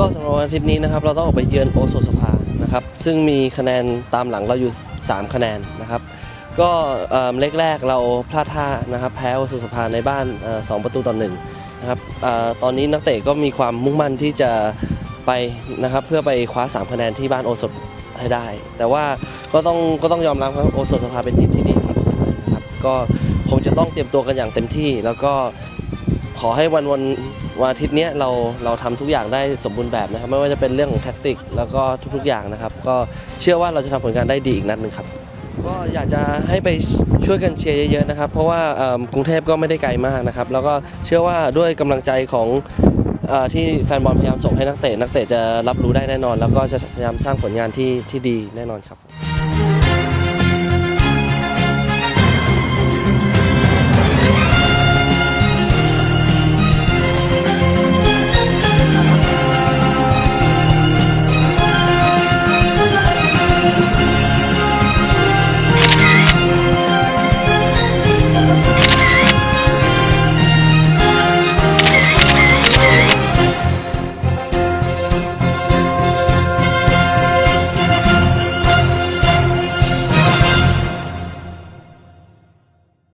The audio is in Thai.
วันอาทิตย์นี้นะครับเราต้องออกไปเยือนโอโซสภานะครับซึ่งมีคะแนนตามหลังเราอยู่ 3 คะแนนนะครับก็เล็กแรกเราพลาดท่านะครับแพ้โอโซสภาในบ้านสองประตูต่อหนึ่งนะครับอตอนนี้นักเตะก็มีความมุ่งมั่นที่จะไปนะครับเพื่อไปคว้า 3 คะแนนที่บ้านโอโซให้ได้ แต่ว่าก็ต้องก็ต้องยอมรับครับโอโซสภาเป็นทีมที่ดีทีมหนึ่งเลยนะครับก็คงจะต้องเตรียมตัวกันอย่างเต็มที่ แล้วก็ ขอให้วันวันวันอาทิตย์นี้เราเราทำทุกอย่างได้สมบูรณ์แบบนะครับ ไม่ว่าจะเป็นเรื่องของแท็กติก แล้วก็ทุกๆอย่างนะครับ ก็เชื่อว่าเราจะทำผลงานได้ดีอีกนัดหนึ่งครับ ก็อยากจะให้ไปช่วยกันเชียร์เยอะๆนะครับ เพราะว่ากรุงเทพก็ไม่ได้ไกลมากนะครับ แล้วก็เชื่อว่าด้วยกำลังใจของอที่แฟนบอลพยายามส่งให้นักเตะนักเตะจะรับรู้ได้แน่นอน แล้วก็จะพยายามสร้างผลงานที่ที่ดีแน่นอนครับ